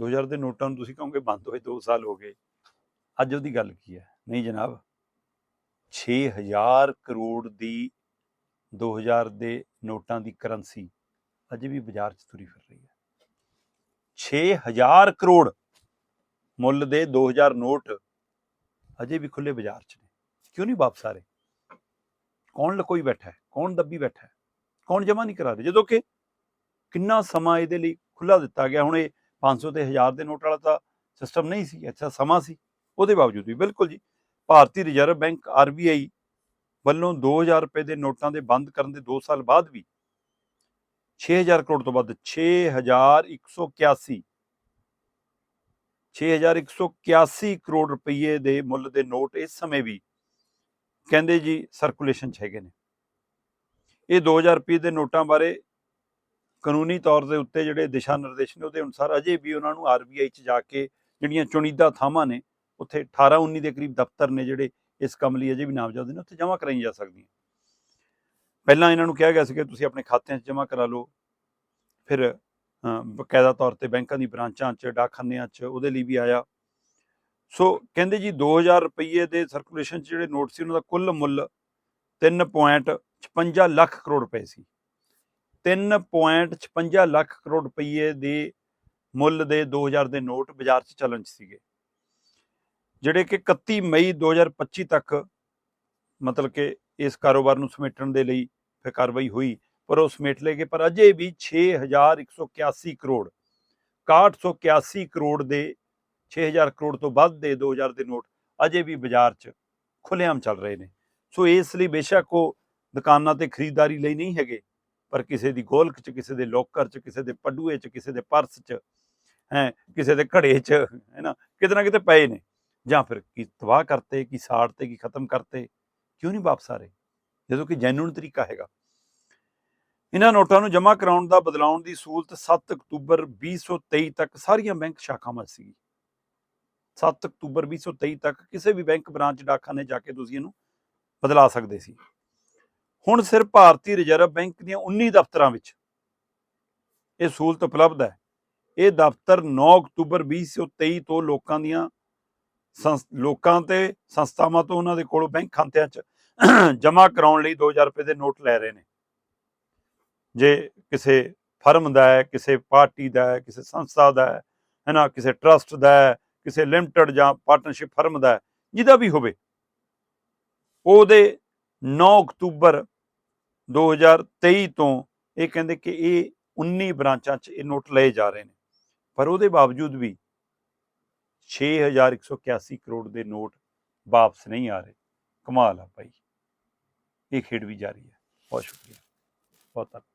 2000 ਦੇ ਨੋਟਾਂ ਨੂੰ ਤੁਸੀਂ ਕਹੋਗੇ ਬੰਦ ਹੋਏ 2 ਸਾਲ ਹੋ ਗਏ। ਅੱਜ ਉਹਦੀ ਗੱਲ ਕੀ ਹੈ? ਨਹੀਂ ਜਨਾਬ 6000 ਕਰੋੜ ਦੀ 2000 ਦੇ ਨੋਟਾਂ ਦੀ ਕਰੰਸੀ ਅਜੇ ਵੀ ਬਾਜ਼ਾਰ 'ਚ ਤੁਰੀ ਫਿਰ ਰਹੀ ਹੈ। 6000 ਕਰੋੜ ਮੁੱਲ ਦੇ 2000 ਨੋਟ ਅਜੇ ਵੀ ਖੁੱਲੇ ਬਾਜ਼ਾਰ 'ਚ ਨੇ। ਕਿਉਂ ਨਹੀਂ ਵਾਪਸ ਆ ਰਹੇ? ਕੌਣ ਲਕੋਈ ਬੈਠਾ ਹੈ? ਕੌਣ ਦੱਬੀ ਬੈਠਾ ਹੈ? ਕੌਣ ਜਮਾ ਨਹੀਂ ਕਰਾ ਰਿਹਾ? ਜਦੋਂ ਕਿ ਕਿੰਨਾ ਸਮਾਂ ਇਹਦੇ ਲਈ ਖੁੱਲਾ ਦਿੱਤਾ ਗਿਆ, ਹੁਣ ਇਹ 500 ਤੇ 1000 ਦੇ ਨੋਟ ਵਾਲਾ ਤਾਂ ਸਿਸਟਮ ਨਹੀਂ ਸੀ, ਅੱਛਾ ਸਮਾਂ ਸੀ। ਉਹਦੇ ਬਾਵਜੂਦ ਵੀ ਬਿਲਕੁਲ ਜੀ, ਭਾਰਤੀ ਰਿਜ਼ਰਵ ਬੈਂਕ ਆਰਬੀਆਈ ਵੱਲੋਂ 2000 ਰੁਪਏ ਦੇ ਨੋਟਾਂ ਦੇ ਬੰਦ ਕਰਨ ਦੇ 2 ਸਾਲ ਬਾਅਦ ਵੀ 6000 ਕਰੋੜ ਤੋਂ ਵੱਧ 6181 6181 ਕਰੋੜ ਰੁਪਏ ਦੇ ਮੁੱਲ ਦੇ ਨੋਟ ਇਸ ਸਮੇਂ ਵੀ ਕਹਿੰਦੇ ਜੀ ਸਰਕੂਲੇਸ਼ਨ 'ਚ ਹੈਗੇ ਨੇ। ਇਹ 2000 ਰੁਪਏ ਦੇ ਨੋਟਾਂ ਬਾਰੇ ਕਾਨੂੰਨੀ ਤੌਰ ਦੇ ਉੱਤੇ ਜਿਹੜੇ ਦਿਸ਼ਾ ਨਿਰਦੇਸ਼ ਨੇ ਉਹਦੇ ਅਨੁਸਾਰ ਅਜੇ ਵੀ ਉਹਨਾਂ ਨੂੰ ਆਰਬੀਆਈ 'ਚ ਜਾ ਕੇ ਜਿਹੜੀਆਂ ਚੁਣੀਦਾ ਥਾਵਾਂ ਨੇ, ਉੱਥੇ 18 19 ਦੇ ਕਰੀਬ ਦਫ਼ਤਰ ਨੇ ਜਿਹੜੇ ਇਸ ਕੰਮ ਲਈ ਅਜੇ ਵੀ ਨਾਮਜ਼ਦ ਨੇ, ਉੱਥੇ ਜਮ੍ਹਾਂ ਕਰਾਈਆਂ ਜਾ ਸਕਦੀਆਂ। ਪਹਿਲਾਂ ਇਹਨਾਂ ਨੂੰ ਕਿਹਾ ਗਿਆ ਸੀ ਕਿ ਤੁਸੀਂ ਆਪਣੇ ਖਾਤਿਆਂ 'ਚ ਜਮ੍ਹਾਂ ਕਰਾ ਲਓ, ਫਿਰ ਬਕਾਇਦਾ ਤੌਰ ਤੇ ਬੈਂਕਾਂ ਦੀ ਬ੍ਰਾਂਚਾਂ 'ਚ, ਡਾਕਖਾਨਿਆਂ 'ਚ, ਉਹਦੇ ਲਈ ਵੀ ਆਇਆ। ਸੋ ਕਹਿੰਦੇ ਜੀ 2000 ਰੁਪਏ ਦੇ ਸਰਕੂਲੇਸ਼ਨ 'ਚ ਜਿਹੜੇ ਨੋਟ ਸੀ, ਉਹਨਾਂ ਦਾ ਕੁੱਲ ਮੁੱਲ 3.56 ਲੱਖ ਕਰੋੜ ਰੁਪਏ ਸੀ। 3.56 ਲੱਖ ਕਰੋੜ ਰੁਪਏ ਦੇ ਮੁੱਲ ਦੇ 2000 ਦੇ ਨੋਟ ਬਾਜ਼ਾਰ 'ਚ ਚੱਲਣ 'ਚ ਸੀਗੇ। ਜਿਹੜੇ ਕਿ 31 ਮਈ 2025 ਤੱਕ ਮਤਲਬ ਕਿ ਇਸ ਕਾਰੋਬਾਰ ਨੂੰ ਸਮੇਟਣ ਦੇ ਲਈ ਫਿਰ ਕਾਰਵਾਈ ਹੋਈ, ਪਰ ਉਹ ਸਮੇਟ ਲਏ ਗਏ, ਪਰ ਅਜੇ ਵੀ 6181 ਕਰੋੜ 6181 ਕਰੋੜ ਦੇ 6000 ਕਰੋੜ ਤੋਂ ਵੱਧ ਦੇ 2000 ਦੇ ਨੋਟ ਅਜੇ ਵੀ ਬਾਜ਼ਾਰ 'ਚ ਖੁੱਲ੍ਹੇਆਮ ਚੱਲ ਰਹੇ ਨੇ। ਸੋ ਇਸ ਲਈ ਬੇਸ਼ੱਕ ਉਹ ਦੁਕਾਨਾਂ ਤੇ ਖਰੀਦਦਾਰੀ ਲਈ ਨਹੀਂ ਹੈਗੇ। ਪਰ ਕਿਸੇ ਦੀ ਗੋਲਕ 'ਚ, ਕਿਸੇ ਦੇ ਲੋਕਰ 'ਚ, ਕਿਸੇ ਦੇ ਪਡੂਏ 'ਚ, ਕਿਸੇ ਦੇ ਪਰਸ 'ਚ, ਹੈ, ਕਿਸੇ ਦੇ ਘੜੇ 'ਚ ਹੈ ਨਾ ਕਿਤੇ ਨਾ ਕਿਤੇ ਪਏ ਨੇ। ਜਾਂ ਫਿਰ ਕੀ ਤਬਾਹ ਕਰਤੇ, ਕੀ ਸਾੜ ਕੀ ਖਤਮ ਕਰਤੇ, ਕਿਉਂ ਨਹੀਂ ਵਾਪਸ ਆ ਰਹੇ? ਜਦੋਂ ਕਿ ਜੈਨੂਨ ਤਰੀਕਾ ਹੈਗਾ। ਇਹਨਾਂ ਨੋਟਾਂ ਨੂੰ ਜਮ੍ਹਾਂ ਕਰਾਉਣ ਦਾ, ਬਦਲਾਉਣ ਦੀ ਸਹੂਲਤ 7 ਅਕਤੂਬਰ 2023 ਤੱਕ ਸਾਰੀਆਂ ਬੈਂਕ ਸ਼ਾਖਾਵਾਂ 'ਚ ਸੀ 7 ਅਕਤੂਬਰ 2023 ਤੱਕ ਕਿਸੇ ਵੀ ਬੈਂਕ ਬ੍ਰਾਂਚ, ਡਾਕਖਾਨੇ ਜਾ ਕੇ ਤੁਸੀਂ ਇਹਨੂੰ ਬਦਲਾ ਸਕਦੇ ਸੀ। ਹੁਣ ਸਿਰਫ ਭਾਰਤੀ ਰਿਜ਼ਰਵ ਬੈਂਕ ਦੀਆਂ 19 ਦਫ਼ਤਰਾਂ ਵਿੱਚ ਇਹ ਸਹੂਲਤ ਉਪਲਬਧ ਹੈ। ਇਹ ਦਫ਼ਤਰ 9 ਅਕਤੂਬਰ 2023 ਤੋਂ ਲੋਕਾਂ ਦੀਆਂ ਸੰਸ- ਲੋਕਾਂ ਤੇ ਸੰਸਥਾਵਾਂ ਤੋਂ ਉਹਨਾਂ ਦੇ ਕੋਲੋਂ ਬੈਂਕ ਖਾਤਿਆਂ 'ਚ ਜਮ੍ਹਾਂ ਕਰਾਉਣ ਲਈ 2000 ਰੁਪਏ ਦੇ ਨੋਟ ਲੈ ਰਹੇ ਨੇ। ਜੇ ਕਿਸੇ ਫਰਮ ਦਾ ਹੈ, ਕਿਸੇ ਪਾਰਟੀ ਦਾ ਹੈ, ਕਿਸੇ ਸੰਸਥਾ ਦਾ ਹੈ ਹੈ ਨਾ ਕਿਸੇ ਟਰਸਟ ਦਾ ਹੈ, ਕਿਸੇ ਲਿਮਟਿਡ ਜਾਂ ਪਾਰਟਨਰਸ਼ਿਪ ਫਰਮ ਦਾ ਹੈ, ਜਿਹਦਾ ਵੀ ਹੋਵੇ, ਉਹਦੇ 9 ਅਕਤੂਬਰ 2023 ਤੋਂ ਇਹ ਕਹਿੰਦੇ ਕਿ ਇਹ 19 ਬ੍ਰਾਂਚਾਂ 'ਚ ਇਹ ਨੋਟ ਲਏ ਜਾ ਰਹੇ ਨੇ। ਪਰ ਉਹਦੇ ਬਾਵਜੂਦ ਵੀ 6181 ਕਰੋੜ ਦੇ ਨੋਟ ਵਾਪਸ ਨਹੀਂ ਆ ਰਹੇ। ਕਮਾਲ ਆ ਭਾਈ। ਇਹ ਖੇਡ ਵੀ ਜਾਰੀ ਹੈ। ਬਹੁਤ ਸ਼ੁਕਰੀਆ। ਬਹੁਤ ਧੰਨਵਾਦ।